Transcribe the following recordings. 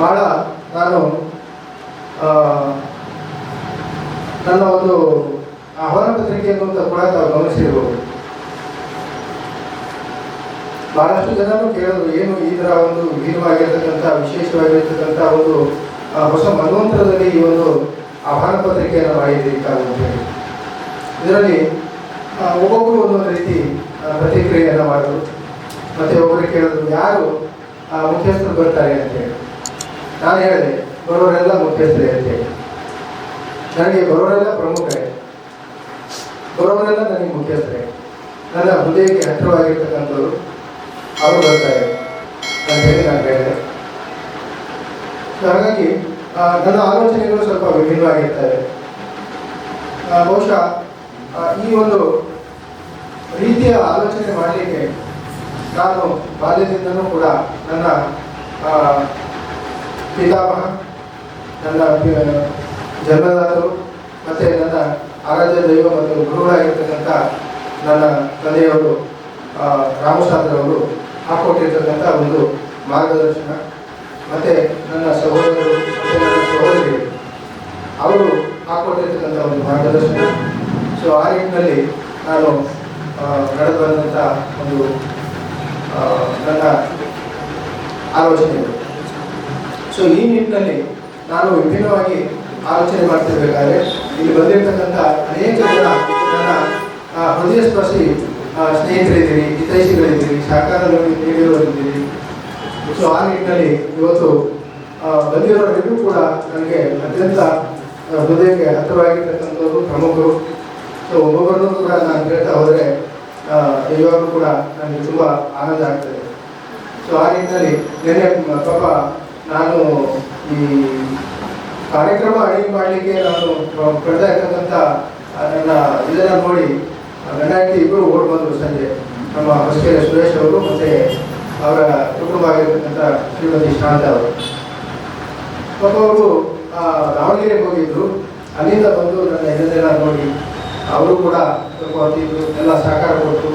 ಬಹಳ ನಾನು ನನ್ನ ಒಂದು ಆಹ್ವಾನ ಪತ್ರಿಕೆಯನ್ನು ಅಂತ ಕೂಡ ತಾವು ಗಮನಿಸಿರ್ಬೋದು. ಬಹಳಷ್ಟು ಜನರು ಕೇಳಿದ್ರು, ಏನು ಈ ಥರ ಒಂದು ವಿಭಿನ್ನವಾಗಿರ್ತಕ್ಕಂಥ, ವಿಶೇಷವಾಗಿರ್ತಕ್ಕಂಥ ಒಂದು ಹೊಸ ಮನ್ವಂತರದಲ್ಲಿ ಈ ಒಂದು ಆಹ್ವಾನ ಪತ್ರಿಕೆಯನ್ನು ಅಂತ ಹೇಳಿ. ಇದರಲ್ಲಿ ಒಬ್ಬೊಬ್ಬರು ಒಂದೊಂದು ರೀತಿ ಪ್ರತಿಕ್ರಿಯೆಯನ್ನು ಮಾಡಿದ್ರು. ಮತ್ತೆ ಒಬ್ಬರು ಕೇಳಿದ್ರು, ಯಾರು ಮುಖ್ಯಸ್ಥರು ಬರ್ತಾರೆ ಅಂತೇಳಿ ನಾನು ಹೇಳಿದೆ ಬರೋರೆಲ್ಲ ಮುಖ್ಯಸ್ಥರೇ ಅಂತೇಳಿ ನನಗೆ ಬರೋರೆಲ್ಲ ಪ್ರಮುಖರೇ. ಬರೋರೆಲ್ಲ ನನಗೆ ಮುಖ್ಯಸ್ಥರೇ. ನನ್ನ ಹೃದಯಕ್ಕೆ ಹತ್ತಿರವಾಗಿರ್ತಕ್ಕಂಥವ್ರು ಅವರು ಬರ್ತಾರೆ ಅಂತ ಹೇಳಿ ನಾನು ಹೇಳಿದೆ. ಹಾಗಾಗಿ ನನ್ನ ಆಲೋಚನೆಗಳು ಸ್ವಲ್ಪ ವಿಭಿನ್ನವಾಗಿರ್ತವೆ. ಆ, ಬಹುಶಃ ಈ ಒಂದು ರೀತಿಯ ಆಲೋಚನೆ ಮಾಡಲಿಕ್ಕೆ ನಾನು ಬಾಲ್ಯದಿಂದನೂ ಕೂಡ ನನ್ನ ಪಿತಾಮಹ, ನನ್ನ ಜನ್ಮದಾತರು ಮತ್ತು ನನ್ನ ಆರಾಧ್ಯ ದೈವ ಮತ್ತು ಗುರುಗಳಾಗಿರ್ತಕ್ಕಂಥ ನನ್ನ ತಂದೆಯವರು ರಾಮಶಾಸ್ತ್ರವರು ಹಾಕೊಟ್ಟಿರ್ತಕ್ಕಂಥ ಒಂದು ಮಾರ್ಗದರ್ಶನ. ಮತ್ತು ನನ್ನ ಸಹೋದರರು ಮತ್ತು ನನ್ನ ಸಹೋದರಿ ಅವರು ಹಾಕೊಟ್ಟಿರ್ತಕ್ಕಂಥ ಒಂದು ಮಾರ್ಗದರ್ಶನ. ಸೊ ಆ ನಿಟ್ಟಿನಲ್ಲಿ ನಾನು ನಡೆದು ಬಂದಂಥ ಒಂದು ನನ್ನ ಆಲೋಚನೆಗಳು. ಸೊ ಈ ನಿಟ್ಟಿನಲ್ಲಿ ನಾನು ವಿಭಿನ್ನವಾಗಿ ಆಲೋಚನೆ ಮಾಡ್ತಿರ್ಬೇಕಾದ್ರೆ, ಇಲ್ಲಿ ಬಂದಿರತಕ್ಕಂಥ ಅನೇಕ ಜನ ನನ್ನ ಹೃದಯ ಸ್ಪರ್ಶಿ ಸ್ನೇಹಿತರಿದ್ದೀರಿ, ಹಿತೈಷಿಗಳಿದ್ದೀರಿ ಸಹಕಾರ ನೀಡಿರೋರಿದ್ದೀರಿ ಸೊ ಆ ನಿಟ್ಟಿನಲ್ಲಿ ಇವತ್ತು ಬಂದಿರೋರಿಗೂ ಕೂಡ ನನಗೆ ಅತ್ಯಂತ ಹೃದಯಕ್ಕೆ ಹತ್ತಿರವಾಗಿರ್ತಕ್ಕಂಥವ್ರು ಪ್ರಮುಖರು. ಸೊ ಒಬ್ಬೊಬ್ಬರನ್ನು ಕೂಡ ನಾನು ಕೇಳ್ತಾ ಹೋದರೆ ಇವಾಗಲೂ ಕೂಡ ನನಗೆ ತುಂಬ ಆನಂದ ಆಗ್ತದೆ. ಸೊ ಆ ನಿಟ್ಟಿನಲ್ಲಿ ನಿನ್ನೆ ಪಾಪ ನಾನು ಈ ಕಾರ್ಯಕ್ರಮ ಅಡಿಗೆ ಮಾಡಲಿಕ್ಕೆ ನಾನು ಕಳೆದ ಇರ್ತಕ್ಕಂಥ ನನ್ನ ಇದನ್ನು ನೋಡಿ ಗಂಡಾಯಿತಿ ಇಬ್ಬರು ಓಡ್ ಬಂದರು ಸಂಜೆ. ನಮ್ಮ ಹೊಸಕೆರೆ ಸುರೇಶ್ ಅವರು ಮತ್ತು ಅವರ ಕುಟುಂಬ ಆಗಿರ್ತಕ್ಕಂಥ ಶ್ರೀಮತಿ ಶಾಂತ ಅವರು. ಪಾಪ ಅವರು ದಾವಣಗೆರೆಗೆ ಹೋಗಿದ್ದರು ಅಲ್ಲಿಂದ ಬಂದು ನನ್ನ ಇದನ್ನೆಲ್ಲ ನೋಡಿ, ಅವರು ಕೂಡ ಸ್ವಲ್ಪ ಹೊತ್ತಿದ್ರು ಎಲ್ಲ ಸಹಕಾರ ಕೊಟ್ಟು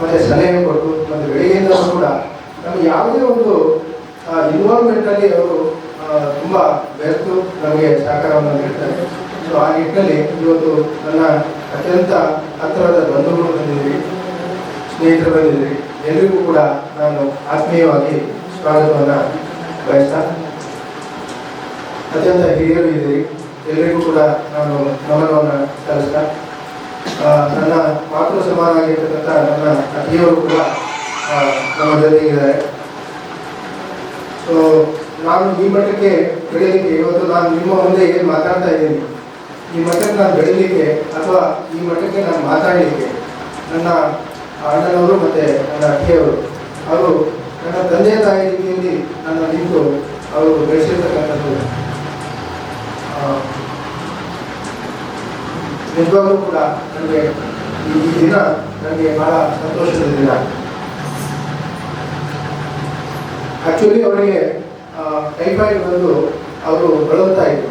ಮತ್ತೆ ಸಲಹೆ ಕೊಟ್ಟು, ಮತ್ತು ಬೆಳಿಗ್ಗೆಯಿಂದ ಕೂಡ ನಮಗೆ ಯಾವುದೇ ಒಂದು ಇನ್ವಾಲ್ವ್ಮೆಂಟಲ್ಲಿ ಅವರು ತುಂಬ ಬೆರೆತು ನಮಗೆ ಸಹಕಾರವನ್ನು ನೀಡ್ತಾರೆ. ಸೊ ಆ ನಿಟ್ಟಿನಲ್ಲಿ ಇವತ್ತು ನನ್ನ ಅತ್ಯಂತ ಹತ್ತಿರದ ಬಂಧುಗಳು ಬಂದಿದ್ದೀವಿ ಸ್ನೇಹಿತರು ಬಂದಿದ್ದೀವಿ ಎಲ್ಲರಿಗೂ ಕೂಡ ನಾನು ಆತ್ಮೀಯವಾಗಿ ಸ್ವಾಗತವನ್ನು ಬಯಸ್ತಾ, ಅತ್ಯಂತ ಹಿರಿಯರು ಇದ್ದೀರಿ. ಎಲ್ಲರಿಗೂ ಕೂಡ ನಾನು ನಮನವನ್ನು ಸಲ್ಲಿಸ್ತಾ ನನ್ನ ಮಾತೃ ಸಮಾನವಾಗಿರ್ತಕ್ಕಂಥ ನನ್ನ ಅತಿಯವರು ಕೂಡ ನಮ್ಮ ಜೊತೆಗಿದ್ದಾರೆ. ಸೊ ನಾನು ಈ ಮಟ್ಟಕ್ಕೆ ಬೆಳೀಲಿಕ್ಕೆ ಇವತ್ತು ನಾನು ನಿಮ್ಮ ಮುಂದೆ ಏನು ಮಾತಾಡ್ತಾ ಇದ್ದೀನಿ? ಈ ಮಟ್ಟಕ್ಕೆ ನಾನು ಬೆಳೀಲಿಕ್ಕೆ ಅಥವಾ ಈ ಮಟ್ಟಕ್ಕೆ ನಾನು ಮಾತಾಡಲಿಕ್ಕೆ ನನ್ನ ಅಣ್ಣನವರು ಮತ್ತು ನನ್ನ ಅಕ್ಕಿಯವರು, ಅವರು ನನ್ನ ತಂದೆ ತಾಯಿ ರೀತಿಯಲ್ಲಿ ನನ್ನ ನಿಂತು ಅವರು ಬೆಳೆಸಿರ್ತಕ್ಕಂಥದ್ದು. ನಿಜವಾಗ್ಲೂ ಕೂಡ ನನಗೆ ಈ ದಿನ ನನಗೆ ಬಹಳ ಸಂತೋಷದ ದಿನ. ಆ್ಯಕ್ಚುಲಿ ಅವರಿಗೆ ಟೈಫಾಯ್ಡ್ ಬಂದು ಅವರು ಬಳಲ್ತಾ ಇದ್ರು.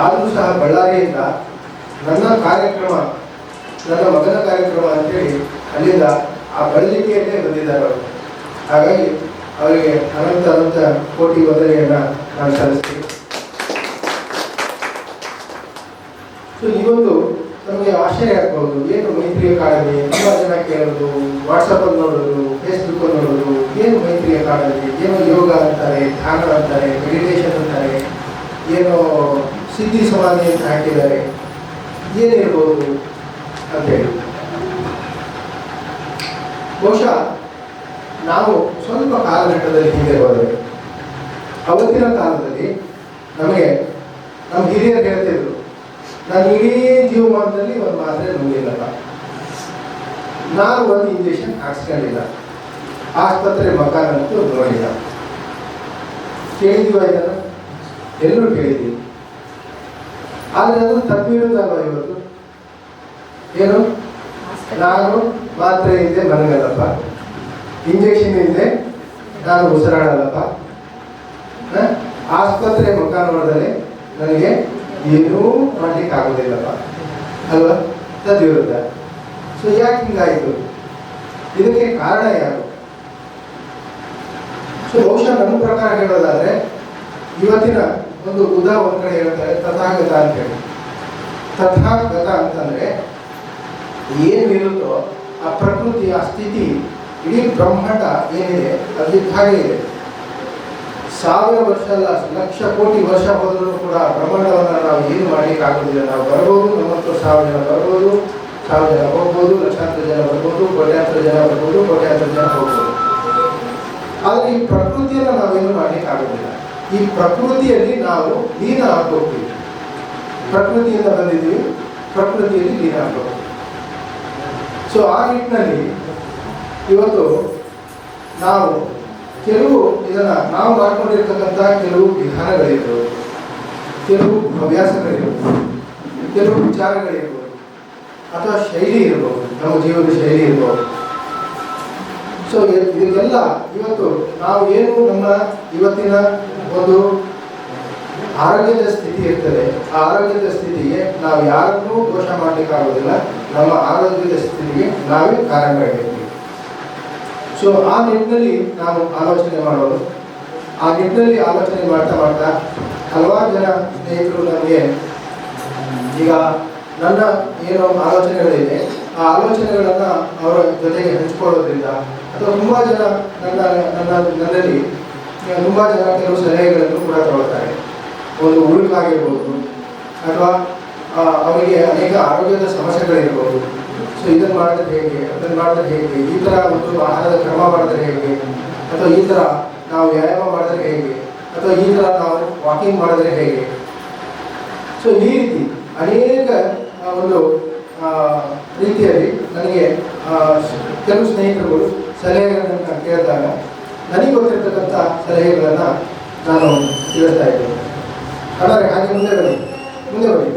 ಆದರೂ ಸಹ ಬಳ್ಳಾರಿಯಿಂದ ನನ್ನ ಕಾರ್ಯಕ್ರಮ, ನನ್ನ ಮಗನ ಕಾರ್ಯಕ್ರಮ ಅಂತೇಳಿ ಅಲ್ಲಿಂದ ಆ ಬಳಲಿಕೆಯಲ್ಲೇ ಬಂದಿದ್ದಾರೆ ಅವರು. ಹಾಗಾಗಿ ಅವರಿಗೆ ಅನಂತ ಅನಂತ ಕೋಟಿ ವಂದನೆಯನ್ನು ನಾನು ಸಲ್ಲಿಸ್ತೀನಿ. ಸೊ ಇವತ್ತು ನಮಗೆ ಆಶ್ಚರ್ಯ ಆಗ್ಬೋದು. ಏನು ಮೈತ್ರಿಯ ಕಾಳಜಿ ತುಂಬ ಜನ ಕೇಳೋದು ವಾಟ್ಸಪ್ಪಲ್ಲಿ ನೋಡೋದು ಫೇಸ್ಬುಕ್ಕಲ್ಲಿ ನೋಡೋದು, ಏನು ಮೈತ್ರಿಯ ಕಾಳಜಿ ಏನು ಯೋಗ ಅಂತಾರೆ, ಧ್ಯಾನ ಅಂತಾರೆ ಮೆಡಿಟೇಷನ್ ಅಂತಾರೆ, ಏನು ಸಿದ್ಧಿ ಸಮಾಧಿ ಅಂತ ಹಾಕಿದ್ದಾರೆ. ಏನಿರ್ಬೋದು ಅಂತೇಳಿ ಬಹುಶಃ ನಾವು ಸ್ವಲ್ಪ ಕಾಲಘಟ್ಟದಲ್ಲಿ ಹಿಂದೆ ಹೋದರೆ, ಅವತ್ತಿನ ಕಾಲದಲ್ಲಿ ನಮಗೆ ನಮ್ಮ ಹಿರಿಯರು ಹೇಳ್ತಿದ್ರು ನಾನು ಇಡೀ ಜೀವಮಾನದಲ್ಲಿ ಒಂದು ಮಾತ್ರೆ ನೋಡಿಲ್ಲಪ್ಪ. ನಾನು ಒಂದು ಇಂಜೆಕ್ಷನ್ ಹಾಕ್ಸ್ಕೊಂಡಿಲ್ಲ. ಆಸ್ಪತ್ರೆ ಮಕಾನಂತೂ ನೋಡಿಲ್ಲ. ಕೇಳಿದೀವ ಇದನ್ನು? ಎಲ್ಲರೂ ಕೇಳಿದ್ದೀವಿ ಆದರೆ ಅದು ತಪ್ಪಿರುತ್ತಲ್ಲ ಇವತ್ತು? ಏನು? ನಾನು ಮಾತ್ರೆ ಇದ್ದೆ ಮನಗಲ್ಲಪ್ಪ ಇಂಜೆಕ್ಷನ್ ಇದೆ ನಾನು ಉಸಿರಾಡಲ್ಲಪ್ಪ? ಆಸ್ಪತ್ರೆ ಮುಖ ನೋಡಿದರೆ ನನಗೆ ಏನೂ ಮಾಡ್ಲಿಕ್ಕೆ ಆಗೋದಿಲ್ಲಪ್ಪ ಅಲ್ವಾ ತದ್ವಿರುದ್ಧ ಸೊ ಯಾಕೆ ಹಿಂಗಾಯಿತು? ಇದಕ್ಕೆ ಕಾರಣ ಯಾರು? ಸೊ ಬಹುಶಃ ನನ್ನ ಪ್ರಕಾರ ಹೇಳೋದಾದ್ರೆ, ಇವತ್ತಿನ ಒಂದು ಉದಾ ಒಂದ್ ಕಡೆ ಹೇಳ್ತಾರೆ ತಥಾಗತ ಅಂತ ಹೇಳಿ. ತಥಾಗತ ಅಂತಂದ್ರೆ ಏನಿರುತ್ತೋ ಆ ಪ್ರಕೃತಿ ಆ ಸ್ಥಿತಿ, ಇಡೀ ಬ್ರಹ್ಮಾಂಡ ಏನಿದೆ ಅಲ್ಲಿ ಹಾಗೆ ಇದೆ. ಸಾವಿರ ವರ್ಷ ಅಲ್ಲ, ಲಕ್ಷ ಕೋಟಿ ವರ್ಷ ಹೋದರೂ ಕೂಡ ಬ್ರಹ್ಮಾಂಡವನ್ನು ನಾವು ಏನು ಮಾಡಲಿಕ್ಕೆ ಆಗೋದಿಲ್ಲ ನಾವು ಬರ್ಬೋದು, ಮೂವತ್ತು ಸಾವಿರ ಜನ ಬರ್ಬೋದು, ಸಾವಿರ ಜನ ಹೋಗ್ಬೋದು, ಲಕ್ಷಾಂತರ ಜನ ಬರ್ಬೋದು, ಕೋಟ್ಯಾಂತರ ಜನ ಬರ್ಬೋದು, ಕೋಟ್ಯಾಂತರ ಜನ ಹೋಗ್ಬೋದು. ಆದರೆ ಈ ಪ್ರಕೃತಿಯನ್ನು ನಾವೇನು ಮಾಡಲಿಕ್ಕೆ ಆಗೋದಿಲ್ಲ ಈ ಪ್ರಕೃತಿಯಲ್ಲಿ ನಾವು ಲೀನ ಹಾಕೋಗ್ತೀವಿ ಪ್ರಕೃತಿಯಿಂದ ಬಂದಿದ್ದೀವಿ, ಪ್ರಕೃತಿಯಲ್ಲಿ ಲೀನ ಆಗ್ಬೋದು ಸೊ ಆ ನಿಟ್ಟಿನಲ್ಲಿ ಇವತ್ತು ನಾವು ಕೆಲವು ಇದನ್ನ ನಾವು ಮಾಡ್ಕೊಂಡಿರ್ತಕ್ಕಂಥ ಕೆಲವು ವಿಧಾನಗಳಿರ್ಬೋದು. ಕೆಲವು ಹವ್ಯಾಸಗಳಿರ್ಬೋದು. ಕೆಲವು ವಿಚಾರಗಳಿರ್ಬೋದು. ಅಥವಾ ಶೈಲಿ ಇರ್ಬೋದು. ನಮ್ಮ ಜೀವನದ ಶೈಲಿ ಇರ್ಬೋದು. ಸೊ ಇದೆಲ್ಲ ಇವತ್ತು ನಾವು ಏನು ನಮ್ಮ ಇವತ್ತಿನ ಒಂದು ಆರೋಗ್ಯದ ಸ್ಥಿತಿ ಇರ್ತದೆ. ಆ ಆರೋಗ್ಯದ ಸ್ಥಿತಿಗೆ ನಾವು ಯಾರನ್ನೂ ದೋಷ ಮಾಡಲಿಕ್ಕಾಗೋದಿಲ್ಲ. ನಮ್ಮ ಆರೋಗ್ಯದ ಸ್ಥಿತಿಗೆ ನಾವೇ ಕಾರಣರಾಗಿರ್ತೀವಿ. ಸೊ ಆ ನಿಟ್ಟಿನಲ್ಲಿ ನಾವು ಆಲೋಚನೆ ಮಾಡೋದು. ಆ ನಿಟ್ಟಿನಲ್ಲಿ ಆಲೋಚನೆ ಮಾಡ್ತಾ ಮಾಡ್ತಾ ಹಲವಾರು ಜನ ಸ್ನೇಹಿತರು ನಮಗೆ, ಈಗ ನನ್ನ ಏನು ಆಲೋಚನೆಗಳಿದೆ, ಆ ಆಲೋಚನೆಗಳನ್ನು ಅವರ ಜೊತೆಗೆ ಹಂಚ್ಕೊಳ್ಳೋದ್ರಿಂದ ಅಥವಾ ತುಂಬ ಜನ ನನ್ನ ನನ್ನ, ನನ್ನಲ್ಲಿ, ತುಂಬ ಜನ ಕೆಲವು ಸಲಹೆಗಳನ್ನು ಕೂಡ ತಗೊಳ್ತಾರೆ. ಒಂದು ಉಳುಕಾಗಿರ್ಬೋದು ಅಥವಾ ಅವರಿಗೆ ಅನೇಕ ಆರೋಗ್ಯದ ಸಮಸ್ಯೆಗಳಿರ್ಬೋದು. ಸೊ ಇದನ್ನು ಮಾಡಿದ್ರೆ ಹೇಗೆ? ಅದನ್ನು ಮಾಡಿದ್ರೆ ಹೇಗೆ? ಈ ಥರ ಒಂದು ಆಹಾರದ ಕ್ರಮ ಮಾಡಿದ್ರೆ ಹೇಗೆ? ಅಥವಾ ಈ ಥರ ನಾವು ವ್ಯಾಯಾಮ ಮಾಡಿದ್ರೆ ಹೇಗೆ? ಅಥವಾ ಈ ಥರ ನಾವು ವಾಕಿಂಗ್ ಮಾಡಿದ್ರೆ ಹೇಗೆ? ಸೊ ಈ ರೀತಿ ಅನೇಕ ಒಂದು ರೀತಿಯಲ್ಲಿ ನನಗೆ ಕೆಲವು ಸ್ನೇಹಿತರುಗಳು ಸಲಹೆಗಳನ್ನು ಕೇಳಿದಾಗ ನನಗೆ ಗೊತ್ತಿರ್ತಕ್ಕಂಥ ಸಲಹೆಗಳನ್ನು ನಾನು ತಿಳಿಸ್ತಾ ಇದ್ದೇನೆ. ಅಣ್ಣಾರೆ ಹಾಗೆ ಮುಂದೆ ಬನ್ನಿ. ಮುಂದೆ ಬನ್ನಿ.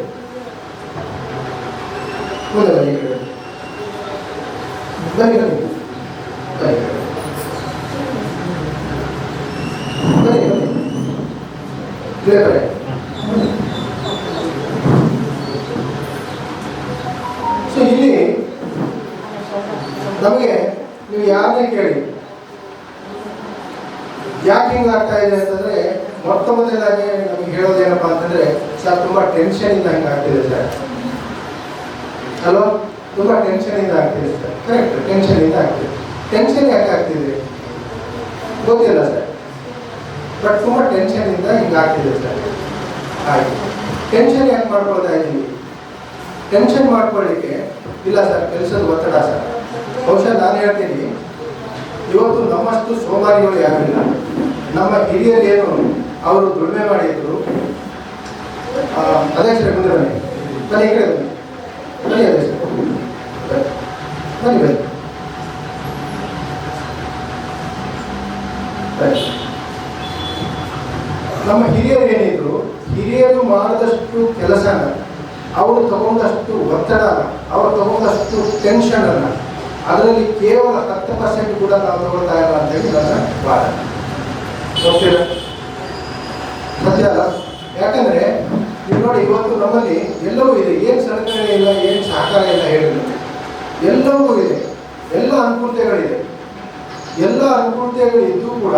ಮುಂದೆ ಬನ್ನಿ. ಸೊ ಇಲ್ಲಿ ನಮಗೆ ನೀವು ಯಾರನ್ನೇ ಕೇಳಿ ಯಾಕೆ ಹಿಂಗಾಗ್ತಾ ಇದೆ ಅಂತಂದ್ರೆ ಮೊಟ್ಟ ಮೊದಲಾಗಿ ನಮಗೆ ಹೇಳೋದೇನಪ್ಪ ಅಂತಂದ್ರೆ ಸರ್ ತುಂಬಾ ಟೆನ್ಷನ್ ಇಂದ ಆಗ್ತಿದೆ ಸರ್ ಅಲ್ವಾ ತುಂಬಾ ಟೆನ್ಷನ್ ಇಂದ ಆಗ್ತಿದೆ ಸರ್ ಕರೆಕ್ಟ್ ಟೆನ್ಷನ್ ಇಂದ ಆಗ್ತಿದೆ. ಟೆನ್ಷನ್ ಯಾಕೆ ಆಗ್ತಿದೆ? ಗೊತ್ತಿಲ್ಲ ಸರ್ ಬಟ್ ತುಂಬಾ ಟೆನ್ಷನ್ ಇಂದ ಹಿಂಗೆ ಆಗ್ತಿದೆ ಸರ್ ಹಾಗೆ ಟೆನ್ಷನ್ ಯಾಕೆ ಮಾಡ್ಕೊಳ್ತಾ ಟೆನ್ಷನ್ ಮಾಡ್ಕೊಳ್ಳಿಕ್ಕೆ ಇಲ್ಲ ಸರ್ ಕೆಲಸದ ಒತ್ತಡ ಸರ್ ಬಹುಶಃ ನಾನು ಹೇಳ್ತೀನಿ, ಇವತ್ತು ನಮ್ಮಷ್ಟು ಸೋಮಾರಿಗಳು ಯಾರಿಲ್ಲ. ನಮ್ಮ ಹಿರಿಯರು ಏನು, ಅವರು ದುಡಿಮೆ ಮಾಡಿದ್ರು. ಅದೇ ಸರ್ ಮುಂದೆ ಬನ್ನಿ ಬನ್ನಿ. ನಮ್ಮ ಹಿರಿಯರು ಏನಿದ್ರು, ಹಿರಿಯರು ಮಾಡಿದಷ್ಟು ಕೆಲಸನ ಅವರು ತಗೊಂಡಷ್ಟು ಒತ್ತಡ ಅವರು ತಗೊಂಡಷ್ಟು ಟೆನ್ಷನ್ ಅನ್ನ ಅದರಲ್ಲಿ ಕೇವಲ ಹತ್ತು ಪರ್ಸೆಂಟ್ ಕೂಡ ನಾವು ತಗೊಳ್ತಾ ಇಲ್ಲ ಅಂತ ಹೇಳಿ ನನ್ನ ವಾದ. ಗೊತ್ತಿಲ್ಲ ಸತ್ಯ ಅಲ್ಲ? ಯಾಕಂದ್ರೆ ನೋಡಿ, ಇವತ್ತು ನಮ್ಮಲ್ಲಿ ಎಲ್ಲವೂ ಇದೆ. ಏನು ಸರ್ಕಾರ ಇಲ್ಲ, ಏನು ಸಹಕಾರ ಇಲ್ಲ ಹೇಳಿದ್ರು. ಎಲ್ಲವೂ ಇದೆ. ಎಲ್ಲ ಅನುಕೂಲತೆಗಳಿದೆ. ಎಲ್ಲ ಅನುಕೂಲತೆಗಳಿದ್ದು ಕೂಡ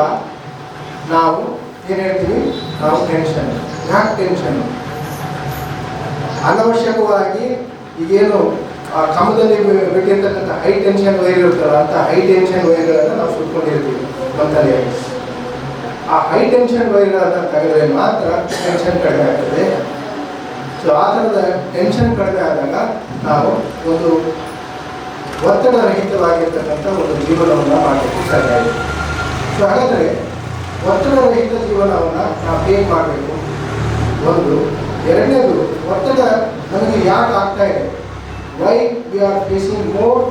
ನಾವು ಏನು ಹೇಳ್ತೀವಿ? ನಾವು ಟೆನ್ಷನ್ ಯಾಕೆ ಟೆನ್ಷನ್ ಅನವಶ್ಯಕವಾಗಿ ಈಗೇನು, ಆ ಕಮದಲ್ಲಿ ಬಿಟ್ಟಿರ್ತಕ್ಕಂಥ ಹೈ ಟೆನ್ಷನ್ ವೈರ್ ಇರುತ್ತಲ್ಲ, ಅಂತ ಹೈ ಟೆನ್ಷನ್ ವೈರ್ಗಳನ್ನು ನಾವು ಸುಟ್ಕೊಂಡಿರ್ತೀವಿ. ನಮ್ಮ ತಲೆಯಲ್ಲಿ ಆ ಹೈ ಟೆನ್ಷನ್ ವೈರ್ಗಳನ್ನು ತೆಗೆದ್ರೆ ಮಾತ್ರ ಟೆನ್ಷನ್ ಕಡಿಮೆ ಆಗ್ತದೆ. ಸೊ ಆ ಥರದ ಟೆನ್ಷನ್ ಕಡಿಮೆ ಆದಾಗ ನಾವು ಒಂದು ಒತ್ತಡ ರಹಿತವಾಗಿರ್ತಕ್ಕಂಥ ಒಂದು ಜೀವನವನ್ನು ಮಾಡಬೇಕು ಸರಿಯಾಗಿ ಸೊ ಹಾಗಾದರೆ ಒತ್ತಡ ರಹಿತ ಜೀವನವನ್ನು ನಾವು ಹೇಗೆ ಮಾಡಬೇಕು? ಒಂದು, ಎರಡನೇದು ಒತ್ತಡ ನಮಗೆ ಯಾಕೆ ಆಗ್ತಾ ಇದೆ? Why we are facing more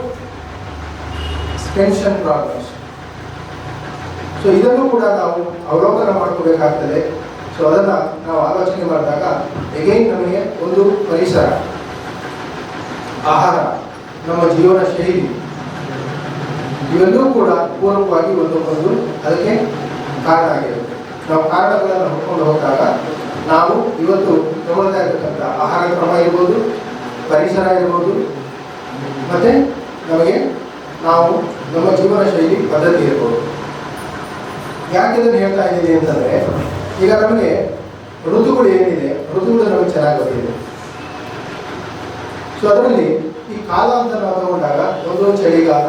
tension problems so ಇದನ್ನು ಕೂಡ ನಾವು ಅವಲೋಕನ ಮಾಡ್ಕೋಬೇಕಾಗ್ತದೆ. ಸೊ ಅದನ್ನು ನಾವು ಆಲೋಚನೆ ಮಾಡಿದಾಗ ಎಗೈನ್ ನಮಗೆ ಒಂದು ಪರಿಸರ, ಆಹಾರ, ನಮ್ಮ ಜೀವನ ಶೈಲಿ ಇವೆಲ್ಲೂ ಕೂಡ ಪೂರ್ವಕವಾಗಿ ಒಂದು ಅದಕ್ಕೆ ಕಾರಣ ಆಗಿರುತ್ತೆ. ನಾವು ಕಾರಣಗಳನ್ನು ಹುಡ್ಕೊಂಡು ಹೋದಾಗ, ನಾವು ಇವತ್ತು ತಗೊಳ್ತಾ ಇರತಕ್ಕಂಥ ಆಹಾರ ಕ್ರಮ ಇರ್ಬೋದು, ಪರಿಸರ ಇರ್ಬೋದು, ಮತ್ತು ನಮಗೆ ನಾವು ನಮ್ಮ ಜೀವನ ಶೈಲಿ, ಪದ್ಧತಿ ಇರ್ಬೋದು. ಯಾಕೆ ಇದನ್ನು ಹೇಳ್ತಾ ಇದ್ದೀನಿ ಅಂತಂದರೆ ಈಗ ನಮಗೆ ಋತುಗಳು ಏನಿದೆ? ಋತುಗಳು ನಮಗೆ ಚೆನ್ನಾಗಿ ಗೊತ್ತಿದೆ. ಸೊ ಅದರಲ್ಲಿ ಈ ಕಾಲ ಅಂತ ನಾವು ತಗೊಂಡಾಗ ಒಂದು ಚಳಿಗಾಲ,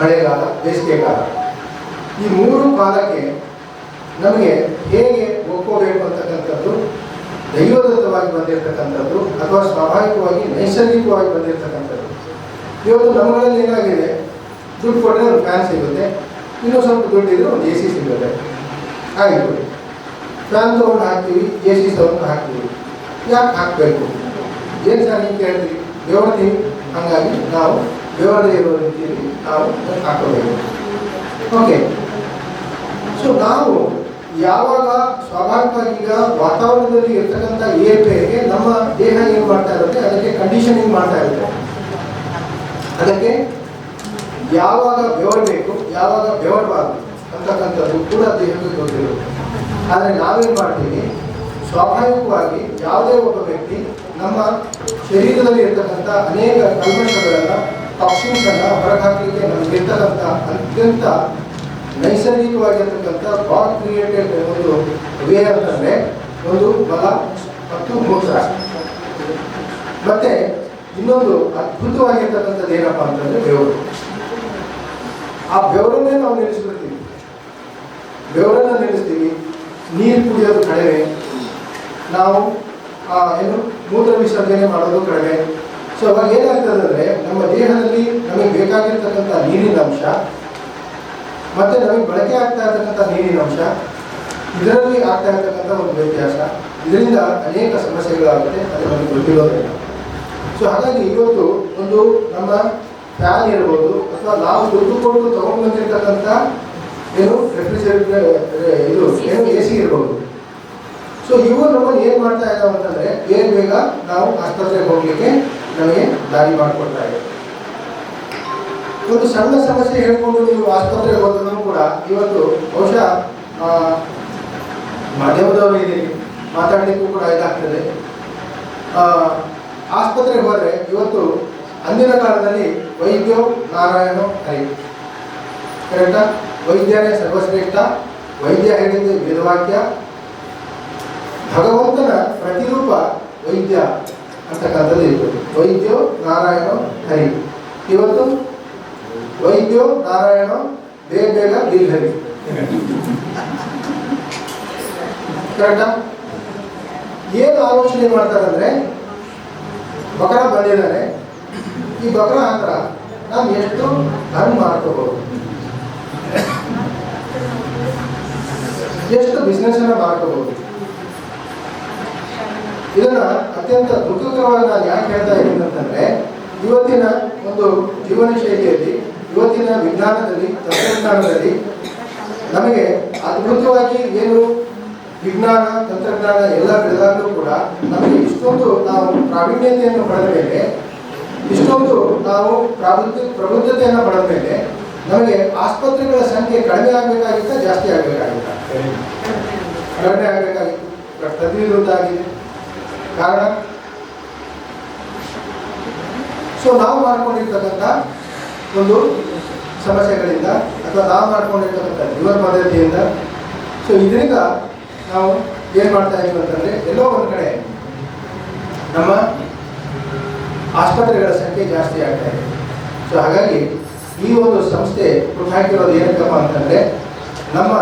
ಮಳೆಗಾಲ, ಬೇಸಿಗೆಗಾಲ. ಈ ಮೂರು ಕಾಲಕ್ಕೆ ನಮಗೆ ಹೇಗೆ ಒಪ್ಕೋಬೇಕು ಅಂತಕ್ಕಂಥದ್ದು, ದೈವದತ್ತವಾಗಿ ಬಂದಿರತಕ್ಕಂಥದ್ದು, ಅಥವಾ ಸ್ವಾಭಾವಿಕವಾಗಿ ನೈಸರ್ಗಿಕವಾಗಿ ಬಂದಿರತಕ್ಕಂಥದ್ದು. ಇವತ್ತು ನಮ್ಮಗಳಲ್ಲಿ ಏನಾಗಿದೆ? ದುಡ್ಡು ಕೊಟ್ಟರೆ ಒಂದು ಫ್ಯಾನ್ ಸಿಗುತ್ತೆ. ಇನ್ನೂ ಸ್ವಲ್ಪ ದುಡ್ಡಿದ್ರೆ ಒಂದು ಎ ಸಿ ಸಿಗುತ್ತೆ. ಆಗಿಬಿಡಿ ಫ್ಯಾನ್ ತೊಗೊಂಡು ಹಾಕ್ತೀವಿ ಎ ಸಿ ತೊಗೊಂಡು ಹಾಕ್ತೀವಿ. ಯಾಕೆ ಹಾಕಬೇಕು? ಏನು ಸರ್ ನೀವು ಕೇಳ್ತೀವಿ ದೇವರದಿ, ಹಾಗಾಗಿ ನಾವು ದೇವರದೇ ಇರೋ ರೀತಿಯಲ್ಲಿ ನಾವು ಹಾಕೋಬೇಕು. ಓಕೆ ಸೊ ನಾವು ಯಾವಾಗ ಸ್ವಾಭಾವಿಕವಾಗಿ ಈಗ ವಾತಾವರಣದಲ್ಲಿ ಇರ್ತಕ್ಕಂಥ ಏರ್ಪೇರಿಗೆ ನಮ್ಮ ದೇಹ ಏನು ಮಾಡ್ತಾ ಇರುತ್ತೆ? ಅದಕ್ಕೆ ಕಂಡೀಷನಿಂಗ್ ಮಾಡ್ತಾ ಇರುತ್ತೆ. ಅದಕ್ಕೆ ಯಾವಾಗ ಬೆವರಬೇಕು ಯಾವಾಗ ಬೆವರಬಾರ್ದು ಅಂತಕ್ಕಂಥದ್ದು ಕೂಡ ದೇಹಕ್ಕೆ ಗೊತ್ತಿರುತ್ತೆ ಆದರೆ ನಾವೇನು ಮಾಡ್ತೀವಿ. ಸ್ವಾಭಾವಿಕವಾಗಿ ಯಾವುದೇ ಒಬ್ಬ ವ್ಯಕ್ತಿ ನಮ್ಮ ಶರೀರದಲ್ಲಿ ಇರ್ತಕ್ಕಂಥ ಅನೇಕ ಕಲ್ಮಶಗಳನ್ನು ಟಾಕ್ಸಿನ್ಸನ್ನು ಹೊರಹಾಕಲಿಕ್ಕೆ ನಮಗಿರ್ತಕ್ಕಂಥ ಅತ್ಯಂತ ನೈಸರ್ಗಿಕವಾಗಿರ್ತಕ್ಕಂಥ ಗಾಡ್ ಕ್ರಿಯೇಟೆಡ್ ಒಂದು ವೇ ಅಂತಂದರೆ ಒಂದು ಬಲ ಮತ್ತು ಮೂತ್ರ. ಮತ್ತೆ ಇನ್ನೊಂದು ಅದ್ಭುತವಾಗಿರ್ತಕ್ಕಂಥದ್ದು ಏನಪ್ಪಾ ಅಂತಂದ್ರೆ ಬೆವರು. ಆ ಬೆವರನ್ನೇ ನಾವು ನಿಲ್ಲಿಸ್ಬಿಡ್ತೀವಿ. ಬೆವರನ್ನ ನಿಲ್ಲಿಸ್ತೀವಿ. ನೀರು ಕುಡಿಯೋದು ಕಡಿಮೆ ನಾವು ಏನು ಮೂತ್ರ ವಿಸರ್ಜನೆ ಮಾಡೋದು ಕಡಿಮೆ ಸೊ ಅವಾಗ ಏನಾಗ್ತದೆ ಅಂದರೆ ನಮ್ಮ ದೇಹದಲ್ಲಿ ನಮಗೆ ಬೇಕಾಗಿರ್ತಕ್ಕಂಥ ನೀರಿನ ಅಂಶ, ಮತ್ತು ನಮಗೆ ಬಳಕೆ ಆಗ್ತಾ ಇರ್ತಕ್ಕಂಥ ನೀರಿನ ಅಂಶ, ಇದರಲ್ಲಿ ಆಗ್ತಾ ಇರ್ತಕ್ಕಂಥ ಒಂದು ವ್ಯತ್ಯಾಸ. ಇದರಿಂದ ಅನೇಕ ಸಮಸ್ಯೆಗಳಾಗುತ್ತೆ, ಅದು ನಮಗೆ ಗೊತ್ತಿರೋದಿಲ್ಲ. ಸೊ ಹಾಗಾಗಿ ಇವತ್ತು ಒಂದು ನಮ್ಮ ಫ್ಯಾನ್ ಇರ್ಬೋದು, ಅಥವಾ ನಾವು ದುಡ್ಡು ಕೊಟ್ಟು ತಗೊಂಡು ಬಂದಿರತಕ್ಕಂಥ ಏನು ರೆಫ್ರಿಜರೇಟರ್ ಇದು ಏನು ಎ ಸಿ ಇರಬಹುದು ಸೊ ಇವು ನಮ್ಮನ್ನು ಏನು ಮಾಡ್ತಾ ಇದ್ದಾವೆ ಅಂತಂದರೆ ಏನು ಬೇಗ ನಾವು ಆಸ್ಪತ್ರೆಗೆ ಹೋಗಲಿಕ್ಕೆ ನಮಗೆ ದಾರಿ ಮಾಡಿಕೊಡ್ತಾ ಇದೆ ಒಂದು ಸಣ್ಣ ಸಮಸ್ಯೆ ಹೇಳ್ಕೊಂಡು ನೀವು ಆಸ್ಪತ್ರೆಗೆ ಹೋದ್ರು ಕೂಡ ಇವತ್ತು ಬಹುಶಃ ಮಾಧ್ಯಮದವರಿಗೆ ಮಾತಾಡಲಿಕ್ಕೂ ಕೂಡ ಇದಾಗ್ತದೆ. ಆಸ್ಪತ್ರೆಗೆ ಹೋದರೆ ಇವತ್ತು ಅಂದಿನ ಕಾಲದಲ್ಲಿ ವೈದ್ಯೋ ನಾರಾಯಣೋ ಹರಿ. ಕರೆಕ್ಟಾ ವೈದ್ಯನೇ ಸರ್ವಶ್ರೇಷ್ಠ, ವೈದ್ಯ ಹೇಳಿದ್ದು ವೇದವಾಕ್ಯ. ಭಗವಂತನ ಪ್ರತಿರೂಪ ವೈದ್ಯ ಅಂತಕ್ಕಂಥದ್ದು ಇರ್ಬೋದು ವೈದ್ಯೋ ನಾರಾಯಣ ಹರಿ. ಇವತ್ತು ವೈದ್ಯೋ ನಾರಾಯಣ ಬೇಗ ಬೇಗ ಬಿಲ್ ಏನು ಆಲೋಚನೆ ಮಾಡ್ತಾರಂದ್ರೆ, ಬಕರ ಬಂದಿದ್ದಾರೆ. ಈ ಬಕರ ಹತ್ರ ನಾವು ಎಷ್ಟು ಧರ್ಮ ಮಾಡ್ಕೋಬಹುದು? ಎಷ್ಟು ಬಿಸ್ನೆಸ್ ಅನ್ನ ಮಾಡ್ಕೋಬಹುದು ಇದನ್ನ ಅತ್ಯಂತ ದುಃಖಕರವಾಗಿ ನಾನು ಯಾಕೆ ಹೇಳ್ತಾ ಇದ್ದೀನಿ ಅಂತಂದ್ರೆ, ಇವತ್ತಿನ ಒಂದು ಜೀವನ ಶೈಲಿಯಲ್ಲಿ ಇವತ್ತಿನ ವಿಜ್ಞಾನದಲ್ಲಿ, ತಂತ್ರಜ್ಞಾನದಲ್ಲಿ ನಮಗೆ ಅದ್ಭುತವಾಗಿ ಏನು ವಿಜ್ಞಾನ, ತಂತ್ರಜ್ಞಾನ ಎಲ್ಲ ಬೆಳೆದಾಗಲೂ ಕೂಡ ನಮಗೆ ಇಷ್ಟೊಂದು ನಾವು ಪ್ರಾವೀಣ್ಯತೆಯನ್ನು ಪಡೆದ ಮೇಲೆ, ಇಷ್ಟೊಂದು ನಾವು ಪ್ರಾಬುದ್ಧ, ಪ್ರಬುದ್ಧತೆಯನ್ನು ಪಡೆದ ಮೇಲೆ ನಮಗೆ ಆಸ್ಪತ್ರೆಗಳ ಸಂಖ್ಯೆ ಕಡಿಮೆ ಆಗಬೇಕಾಗಿತ್ತ ಜಾಸ್ತಿ ಆಗಬೇಕಾಗಿತ್ತ? ಕಡಿಮೆ ಆಗಬೇಕಾಗಿತ್ತು. ತದ್ವಿರುದ್ಧ ಕಾರಣ? ಸೊ ನಾವು ಮಾಡ್ಕೊಂಡಿರ್ತಕ್ಕಂಥ ಒಂದು ಸಮಸ್ಯೆಗಳಿಂದ ಅಥವಾ ನಾವು ಮಾಡ್ಕೊಂಡಿರ್ತಕ್ಕಂಥ ಜೀವನ ಪದ್ಧತಿಯಿಂದ ಸೊ ಇದರಿಂದ ನಾವು ಏನು ಮಾಡ್ತಾ ಇದ್ದೀವಿ ಅಂತಂದರೆ ಎಲ್ಲೋ ಒಂದು ಕಡೆ ನಮ್ಮ ಆಸ್ಪತ್ರೆಗಳ ಸಂಖ್ಯೆ ಜಾಸ್ತಿ ಆಗ್ತಾ ಇದೆ. ಸೊ ಹಾಗಾಗಿ ಈ ಒಂದು ಸಂಸ್ಥೆ ಹಾಕಿರೋದು ಏನಕ್ಕಪ್ಪ ಅಂತಂದರೆ, ನಮ್ಮ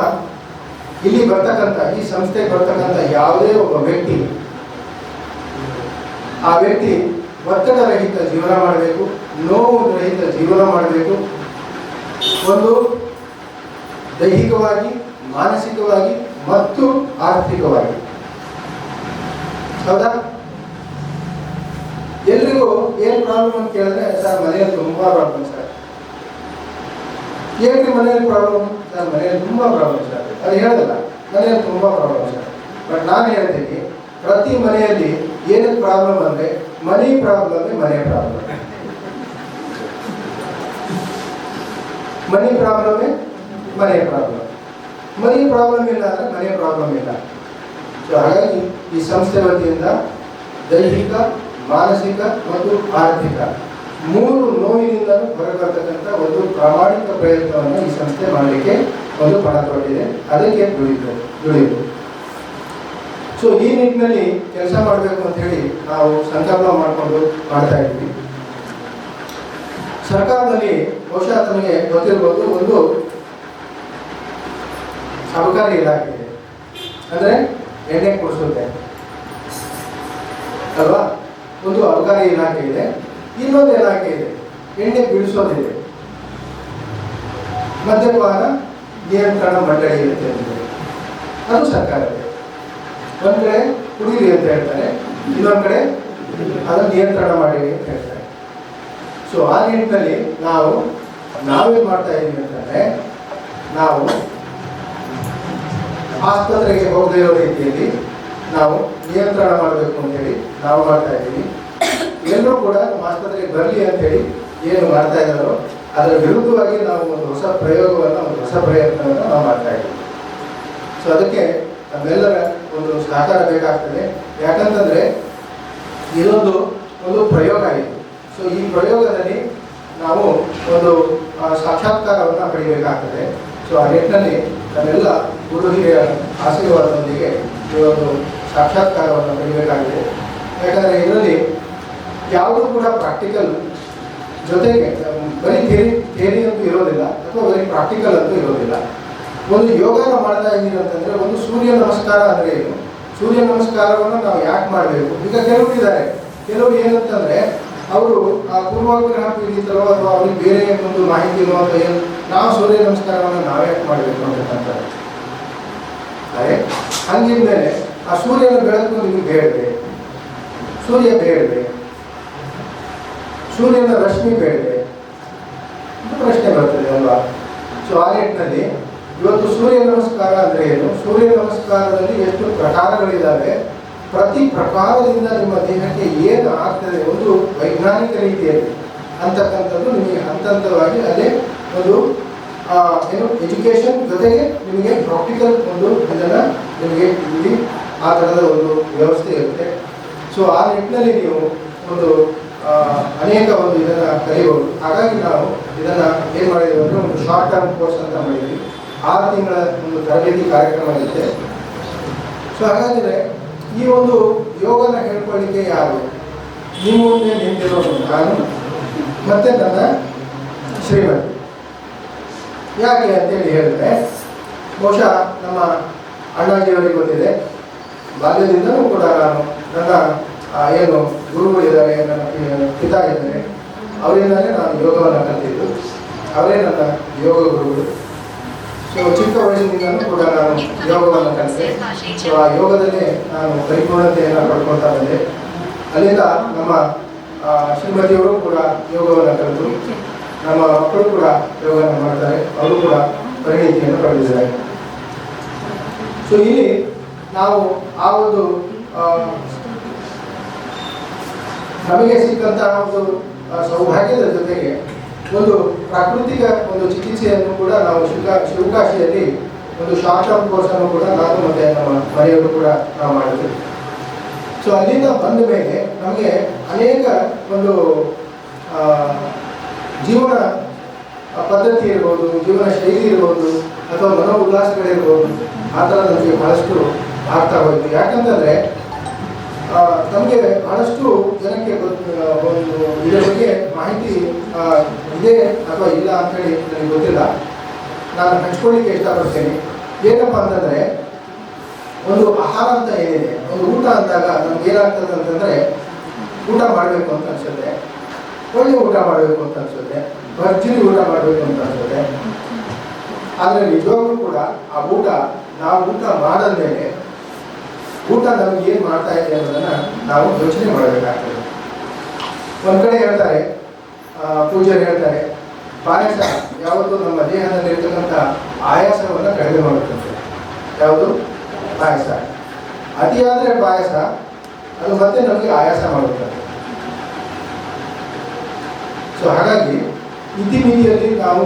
ಇಲ್ಲಿ ಬರ್ತಕ್ಕಂಥ, ಈ ಸಂಸ್ಥೆ ಬರ್ತಕ್ಕಂಥ ಯಾವುದೇ ಒಬ್ಬ ವ್ಯಕ್ತಿ, ಆ ವ್ಯಕ್ತಿ ಒತ್ತಡ ರಹಿತ ಜೀವನ ಮಾಡಬೇಕು, ನೋವು ರಹಿತ ಜೀವನ ಮಾಡಬೇಕು. ಒಂದು ದೈಹಿಕವಾಗಿ, ಮಾನಸಿಕವಾಗಿ ಮತ್ತು ಆರ್ಥಿಕವಾಗಿ. ಹೌದಾ? ಎಲ್ರಿಗೂ ಏನು ಪ್ರಾಬ್ಲಮ್ ಅಂತ ಕೇಳಿದ್ರೆ ಸರ್, ಮನೆಯಲ್ಲಿ ತುಂಬಾ ಪ್ರಾಬ್ಲಮ್ ಸರ್. ಏನ್ರಿ ಮನೆಯಲ್ಲಿ ಪ್ರಾಬ್ಲಮ್ ಸರ್, ಮನೆಯಲ್ಲಿ ತುಂಬಾ ಪ್ರಾಬ್ಲಮ್ ಸರ್ ಅದು ಹೇಳಲ್ಲ ಮನೆಯಲ್ಲಿ ತುಂಬಾ ಪ್ರಾಬ್ಲಮ್ ಸರ್ ಬಟ್ ನಾನು ಹೇಳ್ತೀನಿ, ಪ್ರತಿ ಮನೆಯಲ್ಲಿ ಏನಕ್ಕೆ ಪ್ರಾಬ್ಲಮ್ ಅಂದ್ರೆ ಮನಿ ಪ್ರಾಬ್ಲಮ್ ಮನೆ ಪ್ರಾಬ್ಲಮ್ ಮನಿ ಪ್ರಾಬ್ಲಮ್ ಮನೆ ಪ್ರಾಬ್ಲಮ್ ಮನಿ ಪ್ರಾಬ್ಲಮ್ ಇಲ್ಲ ಅಂದ್ರೆ ಮನೆ ಪ್ರಾಬ್ಲಮ್ ಇಲ್ಲ. ಸೊ ಹಾಗಾಗಿ ಈ ಸಂಸ್ಥೆ ವತಿಯಿಂದ ದೈಹಿಕ, ಮಾನಸಿಕ ಮತ್ತು ಆರ್ಥಿಕ ಮೂರು ನೋವಿನಿಂದ ಹೊರಬರ್ತಕ್ಕಂಥ ಒಂದು ಪ್ರಾಮಾಣಿಕ ಪ್ರಯತ್ನವನ್ನು ಈ ಸಂಸ್ಥೆ ಮಾಡಲಿಕ್ಕೆ ಒಂದು ಪಣ ತೊಟ್ಟಿದೆ ಅದಕ್ಕೆ ದುಡಿದು ದುಡಿಯುವುದು. ಸೊ ಈ ನಿಟ್ಟಿನಲ್ಲಿ ಕೆಲಸ ಮಾಡಬೇಕು ಅಂತ ಹೇಳಿ ನಾವು ಸಂಕಲ್ಪ ಮಾಡಿಕೊಂಡು ಮಾಡ್ತಾ ಇದ್ವಿ ಸರ್ಕಾರದಲ್ಲಿ ಬಹುಶಃ ತಮಗೆ ಗೊತ್ತಿರಬಹುದು ಒಂದು ಸಹಕಾರಿ ಇಲಾಖೆ ಇದೆ. ಅಂದರೆ ಎಣ್ಣೆ ಕೊಡಿಸುತ್ತೆ. ಅಲ್ವಾ? ಒಂದು ಅಬಕಾರಿ ಇಲಾಖೆ ಇದೆ. ಇನ್ನೊಂದು ಇಲಾಖೆ ಇದೆ. ಎಣ್ಣೆ ಬೀಳಿಸೋದಿದೆ. ಮದ್ಯಪಾನ ನಿಯಂತ್ರಣ ಮಂಡಳಿ ಅಂತ ಹೇಳಿದೆ ಅದು ಸರ್ಕಾರವೇ ಒಂದು ಕಡೆ ಕುಡಿಯಿರಿ ಅಂತ ಹೇಳ್ತಾರೆ. ಇನ್ನೊಂದು ಕಡೆ ಅದನ್ನು ನಿಯಂತ್ರಣ ಮಾಡಿ ಅಂತ ಹೇಳ್ತಾರೆ. ಸೊ ಆ ನಿಟ್ಟಿನಲ್ಲಿ ನಾವು, ನಾವೇನ್ ಮಾಡ್ತಾ ಇದೀವಿ ಅಂತಂದ್ರೆ, ನಾವು ಆಸ್ಪತ್ರೆಗೆ ಹೋಗದೇ ಇರೋ ರೀತಿಯಲ್ಲಿ ನಾವು ನಿಯಂತ್ರಣ ಮಾಡಬೇಕು ಅಂತೇಳಿ ನಾವು ಮಾಡ್ತಾ ಇದ್ದೀವಿ ಎಲ್ಲರೂ ಕೂಡ ನಮ್ಮ ಆಸ್ಪತ್ರೆಗೆ ಬರಲಿ ಅಂತೇಳಿ ಏನು ಮಾಡ್ತಾ ಇದ್ದಾರೋ, ಅದರ ವಿರುದ್ಧವಾಗಿ ನಾವು ಒಂದು ಹೊಸ ಪ್ರಯೋಗವನ್ನು, ಒಂದು ಹೊಸ ಪ್ರಯತ್ನವನ್ನು ನಾವು ಮಾಡ್ತಾ ಇದ್ದೀವಿ. ಸೊ ಅದಕ್ಕೆ ನಮ್ಮೆಲ್ಲರ ಒಂದು ಸಹಕಾರ ಬೇಕಾಗ್ತದೆ. ಯಾಕಂತಂದರೆ, ಇದೊಂದು, ಒಂದು ಪ್ರಯೋಗ ಇದೆ ಸೊ ಈ ಪ್ರಯೋಗದಲ್ಲಿ ನಾವು ಒಂದು ಸಾಕ್ಷಾತ್ಕಾರವನ್ನು ಪಡಿಬೇಕಾಗ್ತದೆ. ಸೊ ಆ ನಿಟ್ಟಿನಲ್ಲಿ ನಮ್ಮೆಲ್ಲ ಗುರು ಹಿರಿಯ ಆಶೀರ್ವಾದದೊಂದಿಗೆ ಈ ಒಂದು ಸಾಕ್ಷಾತ್ಕಾರವನ್ನು ಪಡಿಬೇಕಾಗಿದೆ. ಯಾಕಂದರೆ ಇದರಲ್ಲಿ ಯಾವುದೂ ಕೂಡ ಪ್ರಾಕ್ಟಿಕಲ್ ಜೊತೆಗೆ, ಬರೀ ಥೇರಿ ಥೇರಿ ಅಂತೂ ಇರೋದಿಲ್ಲ, ಅಥವಾ ಬರೀ ಪ್ರಾಕ್ಟಿಕಲ್ ಅಂತೂ ಇರೋದಿಲ್ಲ. ಒಂದು ಯೋಗನ ಮಾಡ್ತಾ ಇದ್ದೀವಿ ಅಂತಂದ್ರೆ, ಒಂದು ಸೂರ್ಯ ನಮಸ್ಕಾರ ಅಂದ್ರೆ ಏನು? ಸೂರ್ಯ ನಮಸ್ಕಾರವನ್ನು ನಾವು ಯಾಕೆ ಮಾಡಬೇಕು? ಈಗ ಕೆಲವರು ಇದ್ದಾರೆ. ಕೆಲವರು ಏನಂತಂದರೆ, ಅವರು ಆ ಪೂರ್ವಾಗ್ರಹ ಪೀಡಿತರೋ ಅಥವಾ ಅವ್ರಿಗೆ ಬೇರೆ ಒಂದು ಮಾಹಿತಿ ಇರೋ ಅಂತ ಏನು, ನಾವು ಸೂರ್ಯ ನಮಸ್ಕಾರವನ್ನು ನಾವೇ ಯಾಕೆ ಮಾಡಬೇಕು ಅಂತಕ್ಕಂಥದ್ದು? ಅದೇ ಹಂಗಿದ್ಮೇಲೆ ಆ ಸೂರ್ಯನ ಬೆಳಕು ನಿಮಗೆ ಬೇಡದೆ. ಸೂರ್ಯ ಬೇಡವೆ ಸೂರ್ಯನ ರಶ್ಮಿ ಬೇಡಿದೆ ಪ್ರಶ್ನೆ ಬರ್ತದೆ ಅಲ್ವಾ? ಸೊ ಆ ನಿಟ್ಟಿನಲ್ಲಿ ಇವತ್ತು ಸೂರ್ಯ ನಮಸ್ಕಾರ ಅಂದ್ರೆ ಏನು? ಸೂರ್ಯ ನಮಸ್ಕಾರದಲ್ಲಿ ಎಷ್ಟು ಪ್ರಕಾರಗಳಿದ್ದಾವೆ? ಪ್ರತಿ ಪ್ರಕಾರದಿಂದ ನಿಮ್ಮ ದೇಹಕ್ಕೆ ಏನು ಆಗ್ತದೆ ಒಂದು ವೈಜ್ಞಾನಿಕ ರೀತಿಯಲ್ಲಿ ಅಂತಕ್ಕಂಥದ್ದು ನಿಮಗೆ ಹಂತ ಹಂತವಾಗಿ ಅದೇ ಒಂದು ಏನು ಎಜುಕೇಷನ್ ಜೊತೆಗೆ ನಿಮಗೆ ಪ್ರಾಕ್ಟಿಕಲ್ ಒಂದು ಇದನ್ನು ನಿಮಗೆ ಇಲ್ಲಿ ಆ ಥರದ ಒಂದು ವ್ಯವಸ್ಥೆ ಇರುತ್ತೆ. ಸೊ ಆ ನಿಟ್ಟಿನಲ್ಲಿ ನೀವು ಒಂದು ಅನೇಕ ಒಂದು ಇದನ್ನು ಕಲಿಬಹುದು ಹಾಗಾಗಿ ನಾವು ಇದನ್ನು ಏನು ಮಾಡಿದ್ದೀವಿ ಅಂದರೆ ಒಂದು ಶಾರ್ಟ್ ಟರ್ಮ್ ಕೋರ್ಸ್ ಅಂತ ಮಾಡಿದ್ವಿ. ಆರು ತಿಂಗಳ ಒಂದು ತರಬೇತಿ ಕಾರ್ಯಕ್ರಮ ಇದೆ. ಸೊ ಹಾಗಾದರೆ ಈ ಒಂದು ಯೋಗನ ಹೇಳ್ಕೊಳ್ಳಿಕ್ಕೆ ಯಾರು? ನೀವು ನಿಂತಿರೋದು ನಾನು ಮತ್ತೆ ನನ್ನ ಶ್ರೀಮತಿ ಯಾಕೆ ಅಂತೇಳಿ ಹೇಳಿದ್ರೆ, ಬಹುಶಃ ನಮ್ಮ ಅಣ್ಣಾಜಿಯವರಿಗೆ ಗೊತ್ತಿದೆ. ಬಾಲ್ಯದಿಂದಲೂ ಕೂಡ ನಾನು ನನ್ನ ಆ, ಗುರುಗಳು ಇದ್ದಾರೆ ನನ್ನ ಪಿತಾ ಇದ್ದಾರೆ ಅವರಿಂದಲೇ ನಾನು ಯೋಗವನ್ನು ಕಲಿತಿದ್ದು. ಅವರೇ ನನ್ನ ಯೋಗ ಗುರುಗಳು. ಸೊ ಚಿಕ್ಕ ವಯಸ್ಸಿನಿಂದಲೂ ಕೂಡ ನಾನು ಯೋಗವನ್ನು ಕಲಿತೆ. ಸೊ ಆ ಯೋಗದಲ್ಲೇ ನಾನು ಪರಿಪೂರ್ಣತೆಯನ್ನು ಪಡ್ಕೊಳ್ತಾ ಬಂದೆ. ಅಲ್ಲಿಂದ ನಮ್ಮ ಶ್ರೀಮತಿಯವರು ಕೂಡ ಯೋಗವನ್ನು ಕಲಿತು. ನಮ್ಮ ಮಕ್ಕಳು ಕೂಡ ಯೋಗವನ್ನು ಮಾಡ್ತಾರೆ. ಅವರು ಕೂಡ ಪರಿಣಿತಿಯನ್ನು ಪಡೆದಿದ್ದಾರೆ. ಸೊ ಇಲ್ಲಿ ನಾವು ಆ ಒಂದು ನಮಗೆ ಸಿಕ್ಕಂತಹ ಒಂದು ಸೌಭಾಗ್ಯದ ಜೊತೆಗೆ ಒಂದು ಪ್ರಾಕೃತಿಕ ಒಂದು ಚಿಕಿತ್ಸೆಯನ್ನು ಕೂಡ ನಾವು ಶಿವಕಾ, ಶಿವಕಾಶಿಯಲ್ಲಿ ಒಂದು ಶಾರ್ಟ್ ಟರ್ಮ್ ಕೋರ್ಸನ್ನು ಕೂಡ ನಾನು ಮತ್ತೆ ನಮ್ಮ ಮನೆಯವರು ಕೂಡ ನಾವು ಮಾಡಿದ್ವಿ. ಸೊ ಅಲ್ಲಿಂದ ಬಂದ ಮೇಲೆ ನಮಗೆ ಅನೇಕ ಒಂದು ಜೀವನ ಪದ್ಧತಿ ಇರ್ಬೋದು, ಜೀವನ ಶೈಲಿ ಇರ್ಬೋದು, ಅಥವಾ ಮನೋ ಉಲ್ಲಾಸಗಳಿರ್ಬೋದು ಆ ಥರ ನಮಗೆ ಬಹಳಷ್ಟು ಆಗ್ತಾ ಹೋಯ್ತು. ಯಾಕಂತಂದರೆ ನಮಗೆ ಬಹಳಷ್ಟು ಜನಕ್ಕೆ ಒಂದು ಇದರ ಬಗ್ಗೆ ಮಾಹಿತಿ ಇದೆ ಅಥವಾ ಇಲ್ಲ ಅಂತೇಳಿ ನನಗೆ ಗೊತ್ತಿಲ್ಲ. ನಾನು ಹಂಚ್ಕೊಳ್ಳಿಕ್ಕೆ ಇಷ್ಟಪಡ್ತೇನೆ. ಏನಪ್ಪ ಅಂತಂದರೆ, ಒಂದು ಆಹಾರ ಅಂತ ಏನಿದೆ, ಒಂದು ಊಟ ಅಂದಾಗ ನಮ್ಗೆ ಏನಾಗ್ತದೆ ಅಂತಂದರೆ, ಊಟ ಮಾಡಬೇಕು ಅಂತ ಅನ್ಸುತ್ತೆ. ಒಳ್ಳೆ ಊಟ ಮಾಡಬೇಕು ಅಂತ ಅನ್ಸುತ್ತೆ. ಭರ್ಜರಿ ಊಟ ಮಾಡಬೇಕು ಅಂತ ಅನ್ಸುತ್ತೆ. ಆದರೆ ನಿಜವಾಗ್ಲೂ ಕೂಡ ಆ ಊಟ ನಾವು ಊಟ ಮಾಡಲ್ದೇನೆ ಊಟ ನಮ್ಗೆ ಏನು ಮಾಡ್ತಾ ಇದೆ ಅನ್ನೋದನ್ನ ನಾವು ಯೋಚನೆ ಮಾಡಬೇಕಾಗ್ತದೆ. ಒಂದ್ ಕಡೆ ಹೇಳ್ತಾರೆ ಆ, ಪೂಜ್ಯರು ಹೇಳ್ತಾರೆ ಪಾಯಸ ಯಾವತ್ತು ನಮ್ಮ ದೇಹದಲ್ಲಿರ್ತಕ್ಕಂಥ ಆಯಾಸವನ್ನು ಕಡಿಮೆ ಮಾಡುತ್ತಂತೆ. ಯಾವುದು? ಪಾಯಸ ಅತಿಯಾದರೆ ಪಾಯಸ ಅದು ಮತ್ತೆ ನಮಗೆ ಆಯಾಸ ಮಾಡುತ್ತದೆ ಸೊ ಹಾಗಾಗಿ ಇತಿಮಿತಿಯಲ್ಲಿ ನಾವು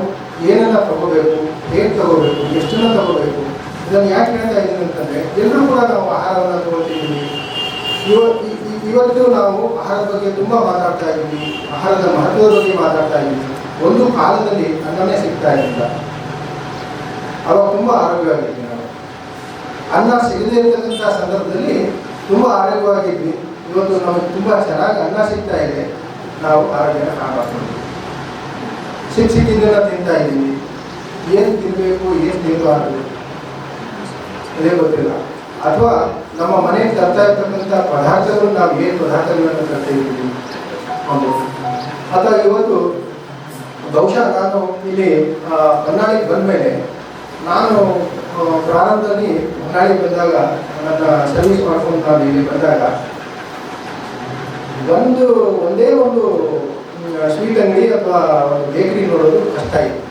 ಏನನ್ನ ತಗೋಬೇಕು ಹೇಗೆ ತಗೋಬೇಕು ಎಷ್ಟನ್ನ ತಗೋಬೇಕು ಇದನ್ನು ಯಾಕೆ ಹೇಳ್ತಾ ಇದ್ದೀನಿ ಅಂತಂದ್ರೆ, ಎಲ್ಲರೂ ಕೂಡ ನಾವು ಆಹಾರವನ್ನು ತಗೊಳ್ತಿದ್ದೀವಿ. ಇವ ಇ- ಇ- ಇವತ್ತು ನಾವು ಆಹಾರದ ಬಗ್ಗೆ ತುಂಬ ಮಾತಾಡ್ತಾ ಇದ್ದೀವಿ. ಆಹಾರದ ಮಹತ್ವದ ಬಗ್ಗೆ ಮಾತಾಡ್ತಾ ಇದ್ದೀವಿ. ಒಂದು ಕಾಲದಲ್ಲಿ ಅನ್ನನೇ ಸಿಗ್ತಾ ಇರಲಿಲ್ಲ ಅವಾಗ ತುಂಬ ಆರೋಗ್ಯವಾಗಿದ್ವಿ ನಾವು. ಅನ್ನ ಸಿಗದೇ ಇರತಕ್ಕಂಥ ಸಂದರ್ಭದಲ್ಲಿ ತುಂಬ ಆರೋಗ್ಯವಾಗಿದ್ವಿ. ಇವತ್ತು ನಮಗೆ ತುಂಬ ಚೆನ್ನಾಗಿ ಅನ್ನ ಸಿಗ್ತಾ ಇದೆ. ನಾವು ಆರೋಗ್ಯನ ಕಾಪಾಡ್ತೀವಿ ಸಿಕ್ಕ ಸಿಕ್ಕಿದ್ದನ್ನ ತಿಂತಾ ಇದ್ದೀವಿ. ಏನು ತಿನ್ನಬೇಕು ಏನು ತಿನ್ನಬಾರ್ದು ಅದೇ ಗೊತ್ತಿಲ್ಲ. ಅಥವಾ ನಮ್ಮ ಮನೆಗೆ ತರ್ತಾ ಇರ್ತಕ್ಕಂಥ ಪದಾರ್ಥಗಳು ನಾವು ಏನು ಪದಾರ್ಥಗಳನ್ನು ತರ್ತಾ ಇದ್ದೀವಿ? ಅಥವಾ ಇವತ್ತು ಬಹುಶಃ ನಾನು ಇಲ್ಲಿ ಹೊನ್ನಾಳಿಗೆ ಬಂದ ಮೇಲೆ ನಾನು ಪ್ರಾರಂಭದಲ್ಲಿ ಹೊನ್ನಾಳಿಗೆ ಬಂದಾಗ ನನ್ನ ಸರ್ವಿಸ್ ಮಾಡ್ಕೊಂಡು ನಾನು ಇಲ್ಲಿ ಬಂದಾಗ ಒಂದು, ಒಂದೇ ಒಂದು ಸ್ವೀಟ್ ಅಂಗಡಿ ಅಥವಾ ಬೇಕರಿ ನೋಡೋದು ಕಷ್ಟ ಇತ್ತು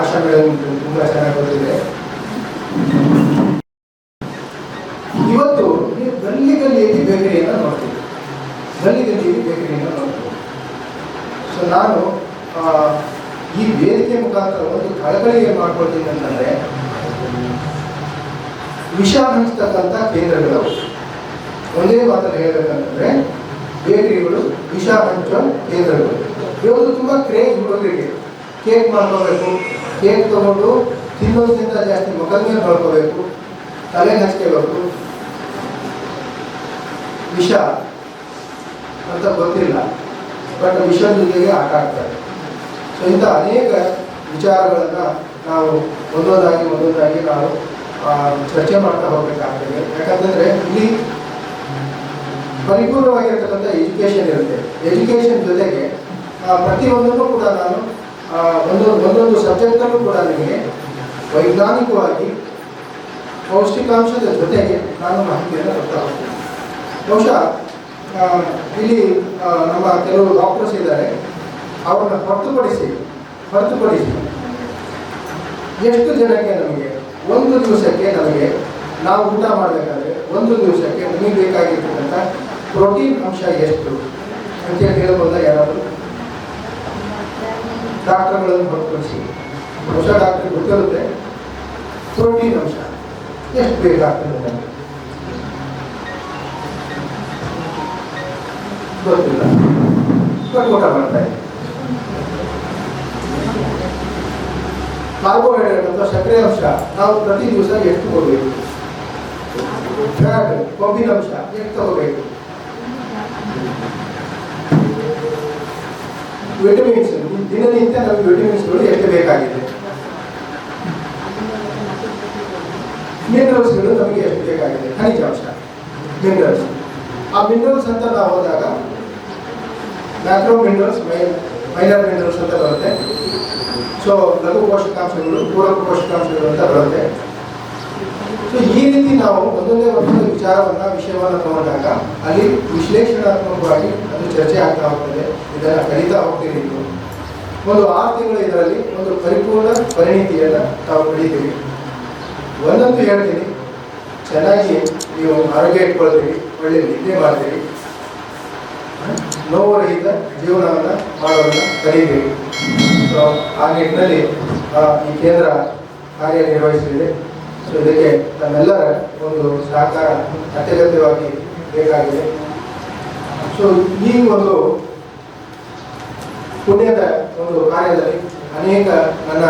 ಆಶಾಗಳಲ್ಲಿ ತುಂಬ ಚೆನ್ನಾಗಿ ಗೊತ್ತಿದೆ ಇವತ್ತು ನೀವು ಗಲ್ಲಿ ಗಲ್ಲಿಯಲ್ಲಿ ಬೇಕರಿಯನ್ನು ನೋಡ್ತೀವಿ ಗಲ್ಲಿ ಗಲ್ಲಿಯಲ್ಲಿ ಬೇಕರಿಯನ್ನು ನೋಡ್ತೀವಿ ಸೊ ನಾನು ಈ ವೇದಿಕೆ ಮುಖಾಂತರ ಒಂದು ಕಳಕಳಿಗೆ ಮಾಡ್ಕೊಳ್ತೀನಿ ಅಂತಂದರೆ ವಿಷ ಹಂಚ್ತಕ್ಕಂಥ ಕೇಂದ್ರಗಳು. ಒಂದೇ ಮಾತ್ರ ಹೇಳಬೇಕಂತಂದ್ರೆ, ಬೇಕರಿಗಳು ವಿಷ ಹಂಚುವ ಕೇಂದ್ರಗಳು. ಇವತ್ತು ತುಂಬ ಕ್ರೇಜ್ ಹುಡುಗರಿಗೆ. ಕೇಕ್ ಮಾಡ್ಕೋಬೇಕು ಕೇಕ್ ತಗೊಂಡು ತಿನ್ನೋದ್ರಿಂದ ಜಾಸ್ತಿ ಮಕ್ಕಳನ್ನೇ ಮಾಡ್ಕೋಬೇಕು ತಲೆ ಹಚ್ಕೋಬೇಕು ವಿಷ ಅಂತ ಗೊತ್ತಿಲ್ಲ. ಬಟ್ ವಿಷದ ಜೊತೆಗೆ ಆಟ ಆಡ್ತಾರೆ. ಸೊ ಇಂಥ ಅನೇಕ ವಿಚಾರಗಳನ್ನು ನಾವು ಒಂದೊಂದಾಗಿ ಒಂದೊಂದಾಗಿ ನಾವು ಚರ್ಚೆ ಮಾಡ್ತಾ ಹೋಗ್ಬೇಕಾಗ್ತದೆ. ಯಾಕಂತಂದರೆ ಇಲ್ಲಿ ಪರಿಪೂರ್ಣವಾಗಿರ್ತಕ್ಕಂಥ ಎಜುಕೇಷನ್ ಇರುತ್ತೆ. ಎಜುಕೇಷನ್ ಜೊತೆಗೆ ಪ್ರತಿಯೊಂದನ್ನು ಕೂಡ ನಾನು ಒಂದು, ಒಂದೊಂದು ಒಂದೊಂದು ಸಬ್ಜೆಕ್ಟಲ್ಲೂ ಕೂಡ ನಿಮಗೆ ವೈಜ್ಞಾನಿಕವಾಗಿ ಪೌಷ್ಟಿಕಾಂಶದ ಜೊತೆಗೆ ನಾನು ಮಾಹಿತಿಯನ್ನು ಕೊಡ್ತಾ ಹೋಗ್ತೀನಿ. ಬಹುಶಃ ಇಲ್ಲಿ ನಮ್ಮ ಕೆಲವು ಡಾಕ್ಟರ್ಸ್ ಇದ್ದಾರೆ. ಅವರನ್ನು ಹೊರತುಪಡಿಸಿ ಹೊರತುಪಡಿಸಿ. ಎಷ್ಟು ಜನಕ್ಕೆ ನಮಗೆ? ಒಂದು ದಿವಸಕ್ಕೆ ನಮಗೆ ನಾವು ಊಟ ಮಾಡಬೇಕಾದ್ರೆ ಒಂದು ದಿವಸಕ್ಕೆ ನಮಗೆ ಬೇಕಾಗಿರ್ತಕ್ಕಂಥ ಪ್ರೋಟೀನ್ ಅಂಶ ಎಷ್ಟು ಅಂತೇಳಿ ಹೇಳ್ಬೋದ ಯಾರಾದರೂ? ಡಾಕ್ಟರ್ಗಳನ್ನು ಹೊರತುಪಡಿಸಿ. ಹೊಸ ಡಾಕ್ಟರ್ ಗೊತ್ತಿರುತ್ತೆ. ಪ್ರೋಟೀನ್ ಅಂಶ. ಎಷ್ಟು ಬೇಕಾಗ್ತದೆ ನಮಗೆ ಗೊತ್ತಿಲ್ಲ. ಬಟ್ ಊಟ ಮಾಡ್ತಾ ಕಾರ್ಬೋಹೈಡ್ರೇಟ್ ಅಥವಾ ಸಕ್ಕರೆ ಅಂಶ. ನಾವು ಪ್ರತಿ ದಿವಸ ಎಷ್ಟು ಕೊಡಬೇಕು ಫ್ಯಾಟ್ ಕೊಬ್ಬಿನ ಅಂಶ. ಎಷ್ಟು ತಗೋಬೇಕು? ವಿಟಮಿನ್ಸ್. ದಿನನಿತ್ಯ ನಮಗೆ ವಿಟಮಿನ್ಸ್ಗಳು ಎಷ್ಟು ಬೇಕಾಗಿದೆ? ಮಿನರಲ್ಸ್ಗಳು ನಮಗೆ ಎಷ್ಟು ಬೇಕಾಗಿದೆ? ಖನಿಜಾಂಶ ಮಿನರಲ್ಸ್ ಆ ಮಿನರಲ್ಸ್ ಅಂತ ನಾವು ಹೋದಾಗ ಮ್ಯಾಕ್ರೋ ಮಿನರಲ್ಸ್ ಮೈನರ್ ಮಿನರಲ್ಸ್ ಅಂತ ಬರುತ್ತೆ. ಸೊ ಲಘು ಪೋಷಕಾಂಶಗಳು, ಪೂರಕ ಪೋಷಕಾಂಶಗಳು ಅಂತ ಬರುತ್ತೆ. ಸೊ ಈ ರೀತಿ ನಾವು ಒಂದೊಂದೇ ಒಂದೊಂದು ವಿಚಾರವನ್ನು, ವಿಷಯವನ್ನು ತಗೊಂಡಾಗ ಅಲ್ಲಿ ವಿಶ್ಲೇಷಣಾತ್ಮಕವಾಗಿ ಅದು ಚರ್ಚೆ ಆಗ್ತಾ ಹೋಗ್ತದೆ. ಇದನ್ನು ಕಲಿತಾ ಹೋಗ್ತೀವಿ ಒಂದು ಆರು ತಿಂಗಳು ಇದರಲ್ಲಿ ಒಂದು ಪರಿಪೂರ್ಣ ಪರಿಣಿತಿಯನ್ನು ನಾವು ಪಡಿತೀವಿ. ಒಂದಂತೂ ಹೇಳ್ತೀನಿ. ಚೆನ್ನಾಗಿ ನೀವು ಆರೋಗ್ಯ ಇಟ್ಕೊಳ್ತೀವಿ ಒಳ್ಳೆ ನಿದ್ದೆ ಮಾಡ್ತೀರಿ. ನೋವುರಹಿತ ಜೀವನವನ್ನು ಮಾಡೋದನ್ನ ಕಲಿಬೇಕು. ಸೊ ಆ ನಿಟ್ಟಿನಲ್ಲಿ ಈ ಕೇಂದ್ರ ಕಾರ್ಯನಿರ್ವಹಿಸಲಿದೆ ಸೊ ಇದಕ್ಕೆ ನಮ್ಮೆಲ್ಲರ ಒಂದು ಸಹಕಾರ ಅತ್ಯಗತ್ಯವಾಗಿ ಬೇಕಾಗಿದೆ. ಸೊ ಈ ಒಂದು ಪುಣ್ಯದ ಒಂದು ಕಾರ್ಯದಲ್ಲಿ ಅನೇಕ ನನ್ನ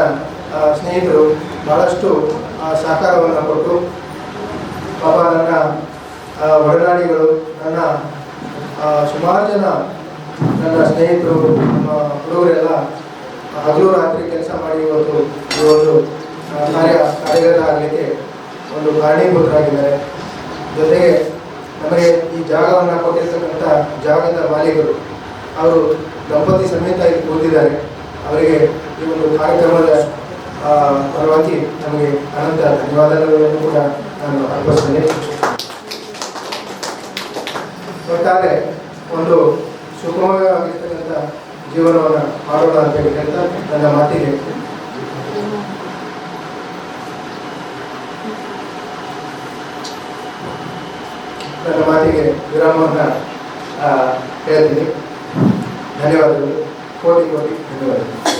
ಸ್ನೇಹಿತರು ಬಹಳಷ್ಟು ಸಹಕಾರವನ್ನು ಕೊಟ್ಟು, ಪಾಪ ನನ್ನ ಒಡನಾಡಿಗಳು, ನನ್ನ ಸುಮಾರು ಜನ ನನ್ನ ಸ್ನೇಹಿತರು, ನಮ್ಮ ಹುಡುಗರೆಲ್ಲ ಹಗಲು ರಾತ್ರಿ ಕೆಲಸ ಮಾಡಿ ಇವತ್ತು ಇವರು ಕಾರ್ಯ ಕಾರ್ಯಗತ ಆಗಲಿಕ್ಕೆ ಒಂದು ಕಾರಣೀಭೂತರಾಗಿದ್ದಾರೆ. ಜೊತೆಗೆ ನಮಗೆ ಈ ಜಾಗವನ್ನು ಕೊಟ್ಟಿರ್ತಕ್ಕಂಥ ಜಾಗದ ಮಾಲೀಕರು, ಅವರು ದಂಪತಿ ಸಮೇತ ಇಲ್ಲಿ ಕೂತಿದ್ದಾರೆ. ಅವರಿಗೆ ಈ ಒಂದು ಕಾರ್ಯಕ್ರಮದ ಪರವಾಗಿ ನಮಗೆ ಅನಂತ ಧನ್ಯವಾದಗಳನ್ನು ಕೂಡ ನಾನು ಅರ್ಪಿಸ್ತೇನೆ ಒಟ್ಟಾರೆ ಒಂದು ಸುಗಮವಾಗಿರ್ತಕ್ಕಂಥ ಜೀವನವನ್ನು ಮಾಡೋಣ ಅಂತ ಹೇಳಿದಂತ ನನ್ನ ಮಾತಿಗೆ. ನನ್ನ ಮಾತಿಗೆ ವಿರಾಮವನ್ನು ಹೇಳ್ತೀನಿ. ಧನ್ಯವಾದಗಳು. ಕೋಟಿ ಕೋಟಿ ಧನ್ಯವಾದಗಳು.